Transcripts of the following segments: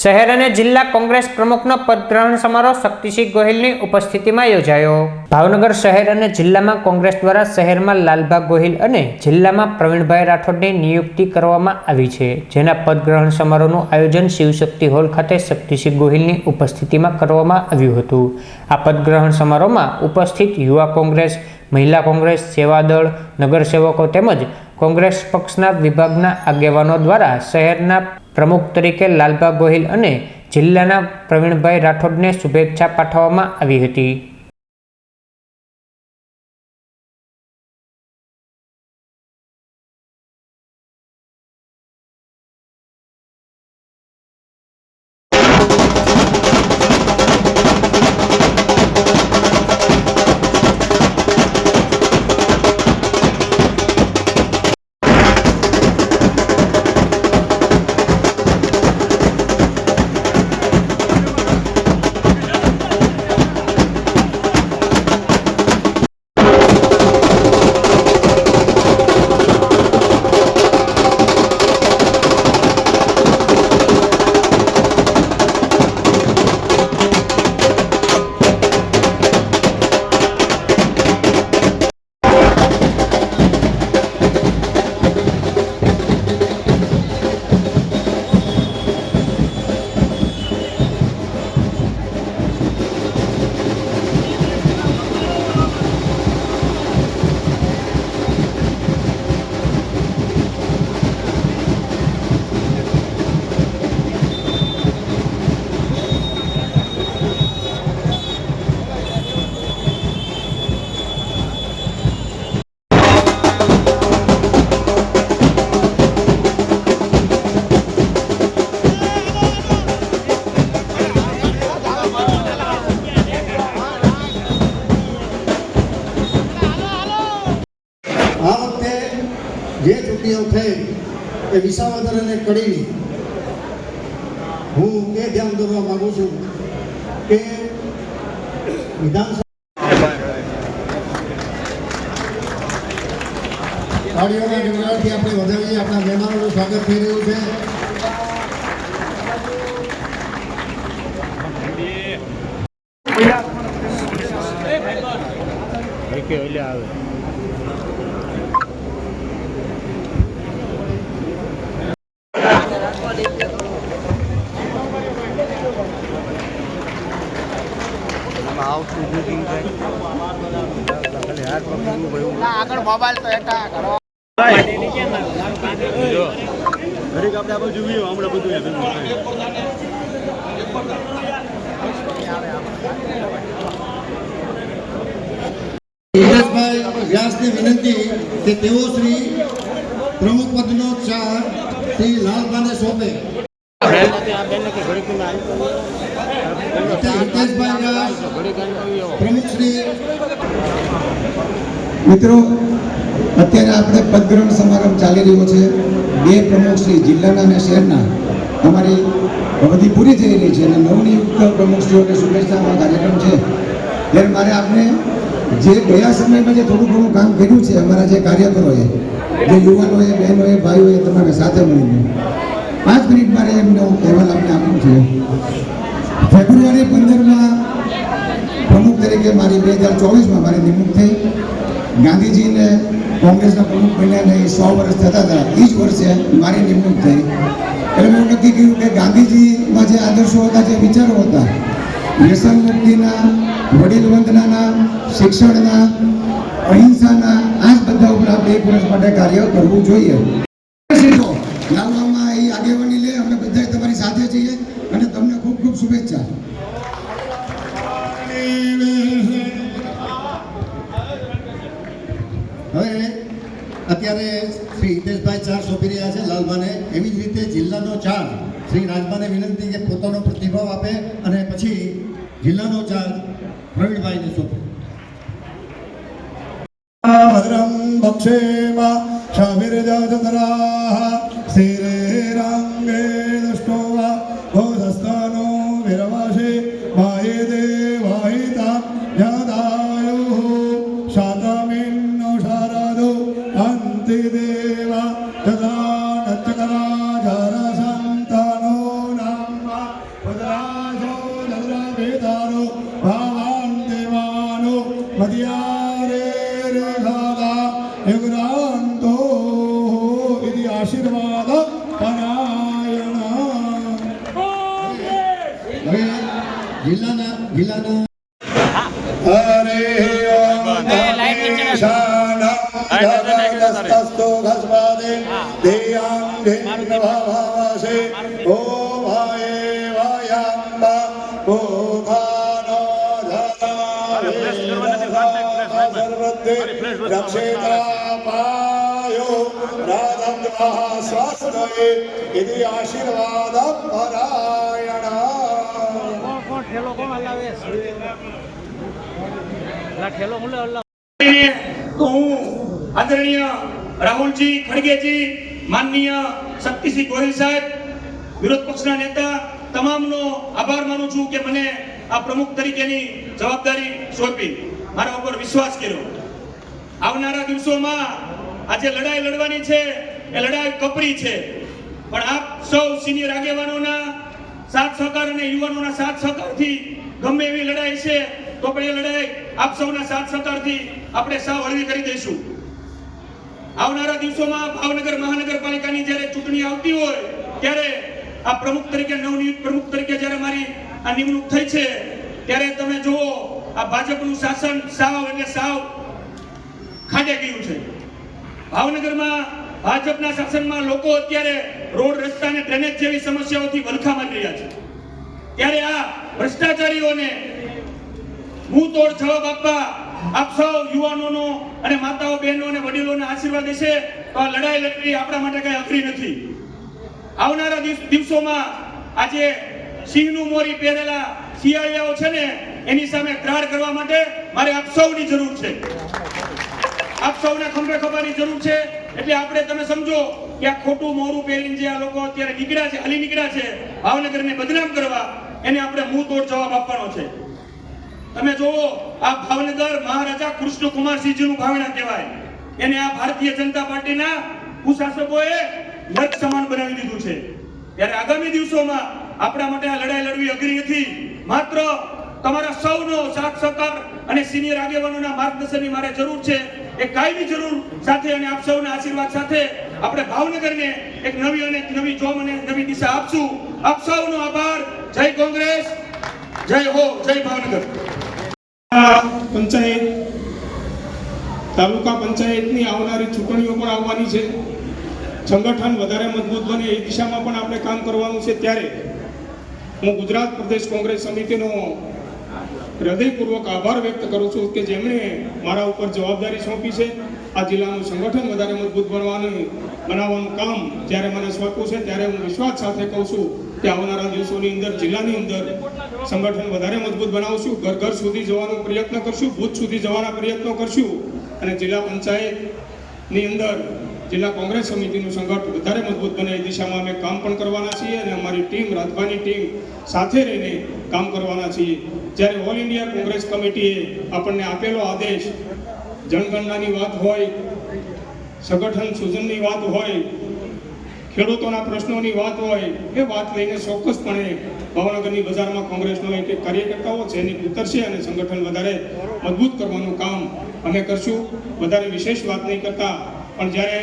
શહેર અને જિલ્લા કોંગ્રેસ પ્રમુખનો પદગ્રહણ સમારોહ શક્તિસિંહ ગોહિલની ઉપસ્થિતિમાં યોજાયો. ભાવનગર શહેર અને જિલ્લામાં કોંગ્રેસ દ્વારા શહેરમાં લાલભા ગોહિલ અને જિલ્લામાં પ્રવીણભાઈ રાઠોડની નિયુક્તિ કરવામાં આવી છે, જેના પદગ્રહણ સમારોહનું આયોજન શિવશક્તિ હોલ ખાતે શક્તિસિંહ ગોહિલની ઉપસ્થિતિમાં કરવામાં આવ્યું હતું. આ પદગ્રહણ સમારોહમાં ઉપસ્થિત યુવા કોંગ્રેસ, મહિલા કોંગ્રેસ, સેવાદળ, નગરસેવકો તેમજ કોંગ્રેસ પક્ષના વિભાગના આગેવાનો દ્વારા શહેરના પ્રમુખ તરીકે લાલબા ગોહિલ અને જિલ્લાના પ્રવીણભાઈ રાઠોડને શુભેચ્છા પાઠવવામાં આવી હતી. જે ચૂંટણીઓ થઈ, એ વિસાવદર અને કડીની, હું એ ધ્યાન દોરવા માંગુ છું કે વિધાનસભા આપણે વધાવીએ, આપણા મહેમાનોનું સ્વાગત થઈ રહ્યું છે. આગળ મોબાઈલ તો વિનંતી કે તેઓ શ્રી પ્રમુખ પદનો ચા શ્રી લાલભાને સોંપે. મિત્રો, અત્યારે આપણે પદગ્રહણ સમારંભ ચાલી રહ્યો છે. બે પ્રમુખશ્રી જિલ્લાના અને શહેરના. અમારી અવધિ પૂરી થઈ રહી છે અને નવનિયુક્ત પ્રમુખશ્રીઓને શુભેચ્છાનો કાર્યક્રમ છે. ત્યારે મારે આપણે જે ગયા સમયમાં જે થોડું ઘણું કામ કર્યું છે, અમારા જે કાર્યકરોએ, જે યુવાનોએ, બહેનોએ, ભાઈઓએ, તમારે સાથે મળીને પાંચ મિનિટ મારે એમનો અહેવાલ આપને આપવું છે. ફેબ્રુઆરી પંદરમાં પ્રમુખ તરીકે મારી બે હજાર ચોવીસમાં મારી નિમણૂક થઈ. ગાંધીજીને કોંગ્રેસના પ્રમુખ બન્યાને એ સો વર્ષ થતા હતા. એ જ વર્ષે મારી નિમણૂક થઈ. એટલે મેં નક્કી કર્યું કે ગાંધીજીમાં જે આદર્શો હતા, જે વિચારો હતા, વ્યસન મુક્તિના વડીલ વંદનાના શિક્ષણના, અહિંસાના, આ બધા ઉપર આપણે એક વર્ષ માટે કાર્ય કરવું જોઈએ. ખૂબ શુભેચ્છા. હવે અત્યારે શ્રી હિતેશભાઈ ચાર સોંપી રહ્યા છે લાલભાને. એવી જ રીતે જિલ્લાનો ચાર્જ શ્રી રાજભાને વિનંતી કે પોતાનો પ્રતિભાવ આપે અને પછી જિલ્લાનો ચાર્જ પ્રવીણભાઈને સોંપે. ભદ્રમ ભક્ષેમ સ્થિરેરાંગે દુષ્ટો નભાવાસે ઓમ હાય વાયાંબા પોખાનો ધરા સર્વતે રક્ષેતા પાયો રાધમ સ્વાસ્તયે ઇતિ આશીર્વાદ પરાયણ તો હું આદરણીય રાહુલજી ખડગેજી માનનીય શક્તિસિંહ ગોહિલ સાહેબ, વિરોધ પક્ષના નેતા, તમામનો આભાર માનું છું કે મને આ પ્રમુખ તરીકેની જવાબદારી સોંપી. મારા ઉપર વિશ્વાસ કર્યો. આવનારા દિવસોમાં આજે લડાઈ લડવાની છે, એ લડાઈ કપરી છે. પણ આપ સૌ સિનિયર આગેવાનોના સાથ સહકાર અને યુવાનોના સાથ સહકારથી ગમે એવી લડાઈ છે, તો પણ એ લડાઈ આપ સૌના સાથ સહકારથી આપણે સાવ હળવી કરી દઈશું. આવનારા દિવસોમાં ભાવનગર મહાનગરપાલિકાની જ્યારે ચૂંટણી આવતી હોય, ત્યારે આ પ્રમુખ તરીકે, નવનિયુક્ત પ્રમુખ તરીકે જ્યારે મારી આ નિમણૂક થઈ છે, ત્યારે તમે જુઓ, આ ભાજપનું શાસન સાવ એટલે સાવ ખાડે ગયું છે. ભાવનગરમાં ભાજપના શાસનમાં લોકો અત્યારે રોડ, રસ્તા અને ડ્રેનેજ જેવી સમસ્યાઓથી વલખા મારી રહ્યા છે. ત્યારે આ ભ્રષ્ટાચારીઓને મુંહ તોડ જવાબ આપવા આપ સૌ યુવાનોનો અને માતાઓ બહેનો અને વડીલોના આશીર્વાદ હશે તો આ લડાઈ લડવી આપણા માટે કઈ અઘરી નથી. આવનારા દિવસોમાં આજે સિંહનું મોરી પહેરેલા શિયાળિયાઓ છે ને, એની સામે ત્રાળ કરવા માટે મારે આપ સૌની જરૂર છે. આપ સૌને ખંભે ખભાની જરૂર છે. એટલે આપણે તમે સમજો કે આ ખોટું મોરું પહેરીને જે આ લોકો અત્યારે નીકળ્યા છે અલી નીકળ્યા છે, ભાવનગરને બદનામ કરવા, એને આપણે મુંહ તોડ જવાબ આપવાનો છે. તમે જુઓ, આ ભાવનગર મહારાજા કૃષ્ણ કુમારસિંહજીનું ભાવના કહેવાય. એને આ ભારતીય જનતા પાર્ટીના કુશાસકોએ નર્ક સમાન બનાવી દીધું છે. ત્યારે આગામી દિવસોમાં આપણા માટે આ લડાઈ લડવી અઘરી નથી. માત્ર તમારા સૌનો સાથ, સહકાર અને સિનિયર આગેવાનોના માર્ગદર્શનની મારે જરૂર છે. એ કાયમી જરૂર સાથે અને આપ સૌના આશીર્વાદ સાથે આપણે ભાવનગરને એક નવી અને નવી જોમ અને નવી દિશા આપશું. આપ સૌનો આભાર. જય કોંગ્રેસ. જય હો, જય ભાવનગર. પંચાયત, તાલુકા પંચાયતની આવનારી ચૂંટણીઓ પણ આવવાની છે. સંગઠન વધારે મજબૂત બને એ દિશામાં પણ આપણે કામ કરવાનું છે. ત્યારે હું ગુજરાત પ્રદેશ કોંગ્રેસ સમિતિનો હૃદયપૂર્વક આભાર વ્યક્ત કરું છું કે જેમણે મારા ઉપર જવાબદારી સોંપી છે. આ જિલ્લાનું સંગઠન વધારે મજબૂત બનવાનું, બનાવવાનું કામ જ્યારે મને સોંપ્યું છે ત્યારે હું વિશ્વાસ સાથે કહું છું કે આવનારા દિવસોની અંદર, જિલ્લાની અંદર સંગઠન વધારે મજબૂત બનાવશું. ઘર ઘર સુધી જવાનો પ્રયત્ન કરશું. બુથ સુધી જવાના પ્રયત્નો કરશું. અને જિલ્લા પંચાયતની અંદર જિલ્લા કોંગ્રેસ સમિતિનું સંગઠન વધારે મજબૂત બને એ દિશામાં અમે કામ પણ કરવાના છીએ અને અમારી ટીમ, રાજભાની ટીમ સાથે રહીને કામ કરવાના છીએ. જ્યારે ઓલ ઇન્ડિયા કોંગ્રેસ કમિટીએ આપણને આપેલો આદેશ, જનગણનાની વાત હોય, સંગઠન સૂજનની વાત હોય, ખેડૂતોના પ્રશ્નોની વાત હોય, એ વાત લઈને ચોક્કસપણે ભાવનગરની બજારમાં કોંગ્રેસનો એક કાર્યકર્તાઓ છે, એની ઉતરશે અને સંગઠન વધારે મજબૂત કરવાનું કામ અમે કરશું. વધારે વિશેષ વાત નહીં કરતા, પણ જ્યારે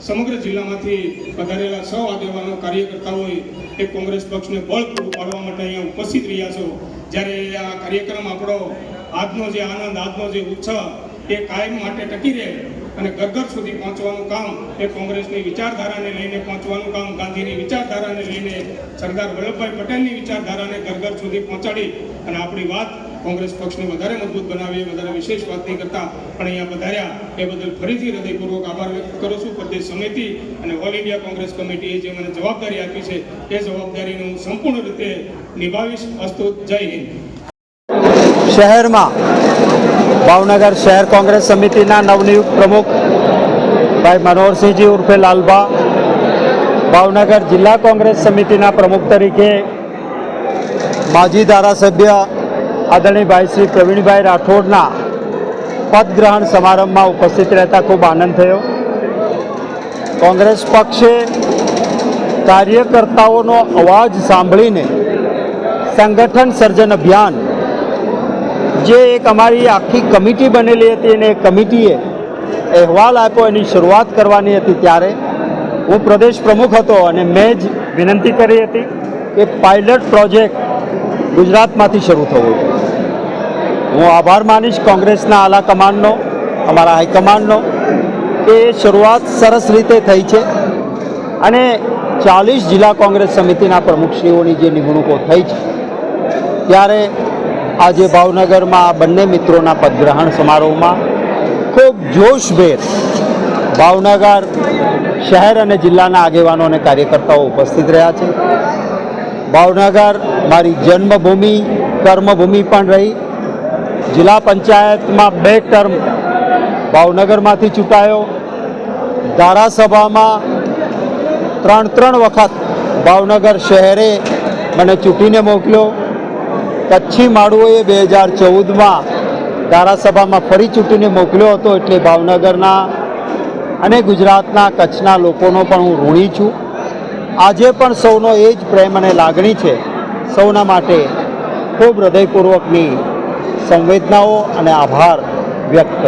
સમગ્ર જિલ્લામાંથી પધારેલા સૌ આગેવાનો, કાર્યકર્તાઓએ એ કોંગ્રેસ પક્ષને બળ પૂરું પાડવા માટે અહીંયા ઉપસ્થિત રહ્યા છો, જ્યારે આ કાર્યક્રમ આપણો આજનો જે આનંદ, આજનો જે ઉત્સાહ એ કાયમ માટે ટકી રહે. અને ઘર સુધી પહોંચવાનું કામ એ કોંગ્રેસની વિચારધારાને લઈને પહોંચવાનું કામ, ગાંધીની વિચારધારાને લઈને સરદાર વલ્લભભાઈ પટેલની વિચારધારાને ઘર સુધી પહોંચાડી અને આપણી વાત કોંગ્રેસ પક્ષને વધારે મજબૂત બનાવી વધારે વિશેષ વાત નહીં કરતા, પણ અહીંયા વધાર્યા એ બદલ ફરીથી હૃદયપૂર્વક આભાર વ્યક્ત કરું છું. પ્રદેશ સમિતિ અને ઓલ ઇન્ડિયા કોંગ્રેસ કમિટીએ જે મને જવાબદારી આપી છે, એ જવાબદારીને હું સંપૂર્ણ રીતે નિભાવીશ. અસ્તુ, જય હિન્દ. શહેરમાં ભાવનગર શહેર કોંગ્રેસ સમિતિના નવનિયુક્ત પ્રમુખ ભાઈ મનોહરસિંહજી ઉર્ફે લાલબા ભાવનગર જિલ્લા કોંગ્રેસ સમિતિના પ્રમુખ તરીકે માજી ધારાસભ્ય આદરણીય ભાઈ શ્રી પ્રવીણભાઈ રાઠોડના પદગ્રહણ સમારંભમાં ઉપસ્થિત રહેતા ખૂબ આનંદ થયો. કોંગ્રેસ પક્ષે કાર્યકર્તાઓનો અવાજ સાંભળીને સંગઠન સર્જન અભિયાન જે એક અમારી આખી કમિટી બનેલી હતી અને કમિટીએ અહેવાલ આપ્યો, એની શરૂઆત કરવાની હતી ત્યારે. હું પ્રદેશ પ્રમુખ હતો અને મેં જ વિનંતી કરી હતી કે પાયલટ પ્રોજેક્ટ ગુજરાતમાંથી શરૂ થવો હું આભાર માનીશ કોંગ્રેસના આલા કમાન્ડનો અમારા હાઈકમાન્ડનો કે શરૂઆત સરસ રીતે થઈ છે. અને ચાલીસ જિલ્લા કોંગ્રેસ સમિતિના પ્રમુખશ્રીઓની જે નિમણૂકો થઈ છે, ત્યારે આજે ભાવનગરમાં આ બંને મિત્રોના પદગ્રહણ સમારોહમાં ખૂબ જોશભેર ભાવનગર શહેર અને જિલ્લાના આગેવાનો અને કાર્યકર્તાઓ ઉપસ્થિત રહ્યા છે. ભાવનગર મારી જન્મભૂમિ, કર્મભૂમિ પણ રહી. જિલ્લા પંચાયતમાં બે ટર્મ ભાવનગરમાંથી ચૂંટાયો. ધારાસભામાં ત્રણ ત્રણ વખત ભાવનગર શહેરે મને ચૂંટીને મોકલ્યો. કચ્છી માળુઓએ બે હજાર ચૌદમાં ધારાસભામાં ફરી ચૂંટીને મોકલ્યો હતો એટલે ભાવનગરના અને ગુજરાતના કચ્છના લોકોનો પણ હું ઋણી છું. આજે પણ સૌનો એ જ પ્રેમ અને લાગણી છે. સૌના માટે ખૂબ હૃદયપૂર્વકની સંવેદનાઓ અને આભાર વ્યક્ત